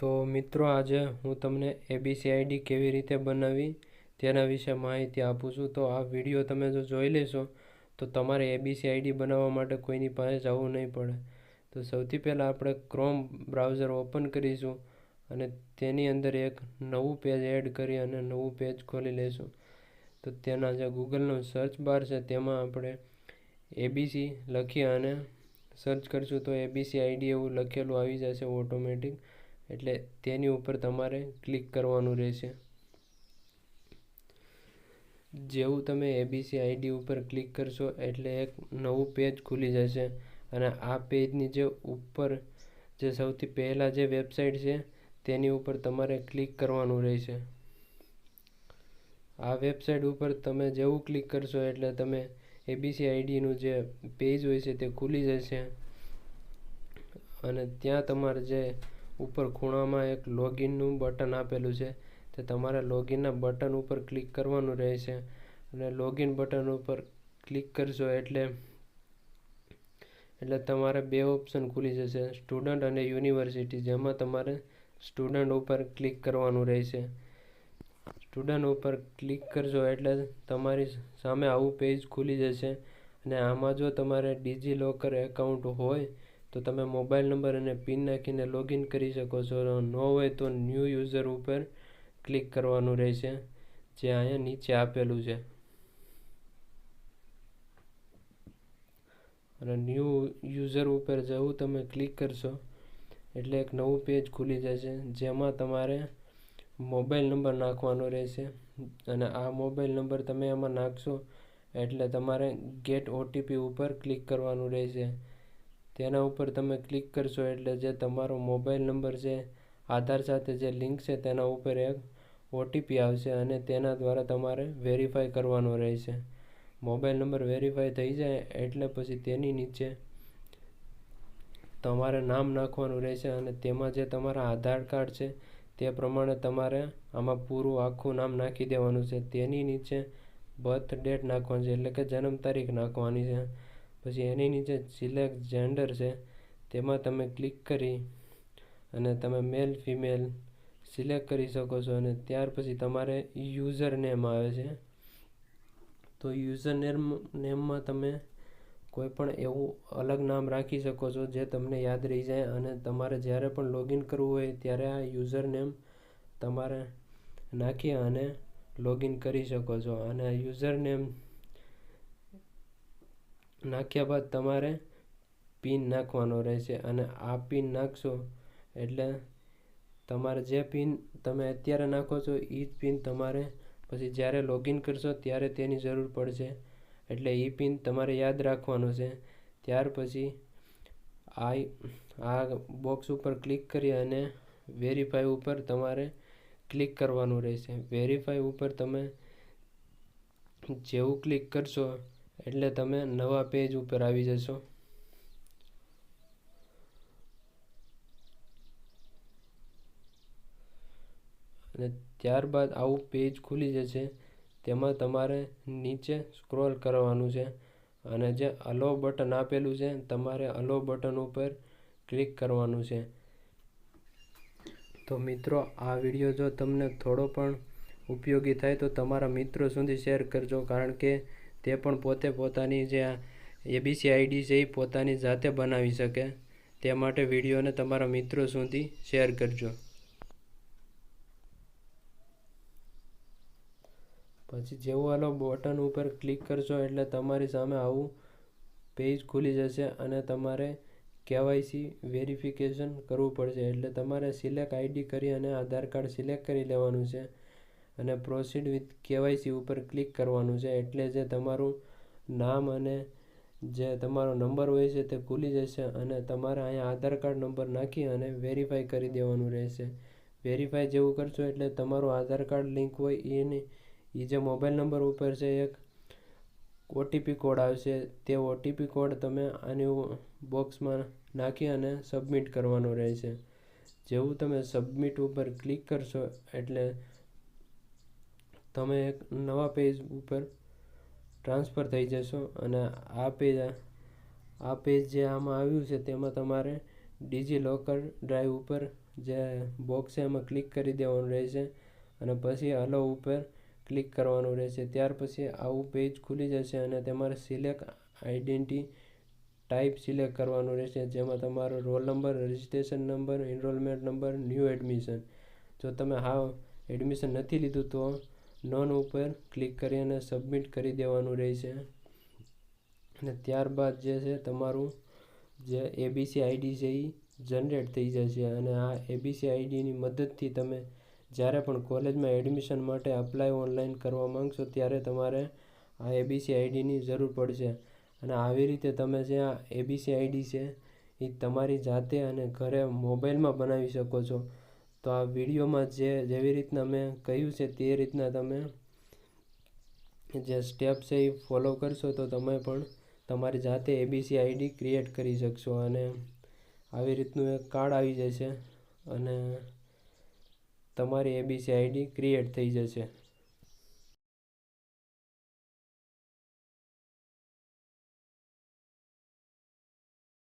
તો મિત્રો, આજે હું તમને એબીસી આઈડી કેવી રીતે બનાવવી તેના વિશે માહિતી આપું છું. તો આ વીડિયો તમે જો જોઈ લેશો, તો તમારે એબીસી આઈડી બનાવવા માટે કોઈની પાસે જવું નહીં પડે. તો સૌથી પહેલાં આપણે ક્રોમ બ્રાઉઝર ઓપન કરીશું અને તેની અંદર એક નવું પેજ એડ કરી અને નવું પેજ ખોલી લઈશું તો તેના જે ગૂગલનો સર્ચ બાર છે, તેમાં આપણે એબીસી લખી અને સર્ચ કરીશું તો એબીસી આઈડી એવું લખેલું આવી જશે ઓટોમેટિક એટલે તેની ઉપર તમારે ક્લિક કરવાનું રહેશે. જેવું તમે એબીસી આઈડી ઉપર ક્લિક કરશો એટલે એક નવું પેજ ખુલી જશે. અને આ પેજની જે ઉપર જે સૌથી પહેલાં જે વેબસાઇટ છે, તેની ઉપર તમારે ક્લિક કરવાનું રહેશે. આ વેબસાઇટ ઉપર તમે જેવું ક્લિક કરશો એટલે તમે એબીસી આઈડીનું જે પેજ હોય છે તે ખુલી જશે. અને ત્યાં તમારે જે ઉપર ખૂણામાં એક લોગિનનું બટન આપેલું છે. તે તમારે લોગિનના બટન ઉપર ક્લિક કરવાનું રહેશે. અને લોગિન બટન ઉપર ક્લિક કરશો એટલે એટલે તમારે બે ઓપ્શન ખુલી જશે. સ્ટુડન્ટ અને યુનિવર્સિટી જેમાં તમારે સ્ટુડન્ટ ઉપર ક્લિક કરવાનું રહેશે. સ્ટુડન્ટ ઉપર ક્લિક કરશો એટલે તમારી સામે આવું પેજ ખુલી જશે. અને આમાં જો તમારે ડિજી લોકર એકાઉન્ટ હોય તો તમે મોબાઈલ નંબર અને પિન નાખીને લોગિન કરી શકો છો. ન હોય તો ન્યૂ યુઝર ઉપર ક્લિક કરવાનું રહેશે, જે અહીંયા નીચે આપેલું છે. અને ન્યૂ યુઝર ઉપર જવું તમે ક્લિક કરશો, એટલે એક નવું પેજ ખુલી જશે, જેમાં તમારે મોબાઈલ નંબર નાખવાનો રહેશે. અને આ મોબાઈલ નંબર તમે એમાં નાખશો, એટલે તમારે ગેટ ઓટીપી ઉપર ક્લિક કરવાનું રહેશે. તેના ઉપર તમે ક્લિક કરશો એટલે જે તમારો મોબાઈલ નંબર છે, આધાર સાથે જે લિંક છે તેના ઉપર એક ઓટીપી આવશે અને તેના દ્વારા તમારે વેરીફાઈ કરવાનો રહેશે. મોબાઈલ નંબર વેરીફાઈ થઈ જાય એટલે પછી તેની નીચે તમારે નામ નાખવાનું રહેશે અને તેમાં જે તમારા આધાર કાર્ડ છે તે પ્રમાણે તમારે આમાં પૂરું આખું નામ નાખી દેવાનું છે. તેની નીચે બર્થ ડેટ નાખવાની છે એટલે કે જન્મ તારીખ નાખવાની છે. પછી એની નીચે સિલેક્ટ જેન્ડર છે, તેમાં તમે ક્લિક કરી અને તમે મેલ ફિમેલ સિલેક્ટ કરી શકો છો અને ત્યાર પછી તમારે યુઝર નેમ આવે છે. તો યુઝર નેમ નેમમાં તમે કોઈ પણ એવું અલગ નામ રાખી શકો છો જે તમને યાદ રહી જાય અને તમારે જ્યારે પણ લોગિન કરવું હોય ત્યારે આ યુઝર નેમ તમારે નાખી અને લોગિન કરી શકો છો. અને યુઝર નેમ નાખ્યા બાદ તમારે પિન નાખવાનો રહેશે અને આ પિન નાખશો એટલે તમારે જે પિન તમે અત્યારે નાખો છો એ જ પિન તમારે પછી જ્યારે લોગિન કરશો ત્યારે તેની જરૂર પડશે. એટલે એ પિન તમારે યાદ રાખવાનો છે. ત્યાર પછી આ આ બોક્સ ઉપર ક્લિક કરી અને વેરીફાઈ ઉપર તમારે ક્લિક કરવાનું રહેશે. વેરીફાઈ ઉપર તમે જેવું ક્લિક કરશો એટલે તમે નવા પેજ ઉપર આવી જશો. અને ત્યારબાદ આવું પેજ ખુલી જશે, તેમાં તમારે નીચે સ્ક્રોલ કરવાનું છે અને જે અલો બટન આપેલું છે, તમારે અલો બટન ઉપર ક્લિક કરવાનું છે. તો મિત્રો, આ વીડિયો જો તમને થોડો પણ ઉપયોગી થાય તો તમારા મિત્રો સુધી શેર કરજો, કારણ કે તે પણ પોતે પોતાની જે એબીસી આઈડી છે એ પોતાની જાતે બનાવી શકે. તે માટે વિડીયોને તમારા મિત્રો સુધી શેર કરજો. પછી જેવું આલો બટન ઉપર ક્લિક કરશો એટલે તમારી સામે આવું પેજ ખુલી જશે અને તમારે કેવાયસી વેરિફિકેશન કરવું પડશે. એટલે તમારે સિલેક્ટ આઈડી કરી અને આધાર કાર્ડ સિલેક્ટ કરી લેવાનું છે. અને પ્રોસીડ વિથ કેવાયસી ઉપર ક્લિક કરવાનું છે. એટલે જે તમારું નામ અને જે તમારો નંબર હોય છે તે ખુલી જશે અને તમારે અહીંયા આધાર કાર્ડ નંબર નાખી અને વેરીફાઈ કરી દેવાનું રહેશે. વેરીફાઈ જેવું કરશો એટલે તમારું આધાર કાર્ડ લિંક હોય એની એ જે મોબાઈલ નંબર ઉપર છે એક ઓટીપી કોડ આવશે. તે ઓટીપી કોડ તમે આની બોક્સમાં નાખી અને સબમિટ કરવાનો રહેશે. જેવું તમે સબમિટ ઉપર ક્લિક કરશો એટલે તમે એક નવા પેજ ઉપર ટ્રાન્સફર થઈ જશો અને આ પેજ આ પેજ જે આમાં આવ્યું છે તેમાં તમારે ડિજિલોકર ડ્રાઈવ ઉપર જે બોક્સ છે એમાં ક્લિક કરી દેવાનું રહેશે અને પછી અલો ઉપર ક્લિક કરવાનું રહેશે. ત્યાર પછી આવું પેજ ખુલી જશે અને તમારે સિલેક્ટ આઈડેન્ટિટી ટાઈપ સિલેક્ટ કરવાનું રહેશે. જેમાં તમારો roll number registration number enrolment number new admission જો તમે હા એડમિશન નથી લીધું તો નોન ઉપર ક્લિક કરી અને સબમિટ કરી દેવાનું રહેશે. અને ત્યારબાદ જે છે તમારું જે એબીસી આઈડી છે એ જનરેટ થઈ જશે અને આ એબીસી આઈડીની મદદથી તમે જ્યારે પણ કોલેજમાં એડમિશન માટે અપ્લાય ઓનલાઈન કરવા માંગશો ત્યારે તમારે આ એબીસી આઈડીની જરૂર પડશે. અને આવી રીતે તમે જે આ એબીસી આઈડી છે એ તમારી જાતે અને ઘરે મોબાઈલમાં બનાવી શકો છો. તો આ વિડીયોમાં જે, જેવી રીતના મેં કહ્યું છે તે રીતના તમે જે સ્ટેપ છે એ ફોલો કરશો તો તમે પણ તમારી જાતે એબીસી આઈડી ક્રિએટ કરી શકશો અને આવી રીતનું એક કાર્ડ આવી જશે અને તમારી એબીસી આઈડી ક્રિએટ થઈ જશે.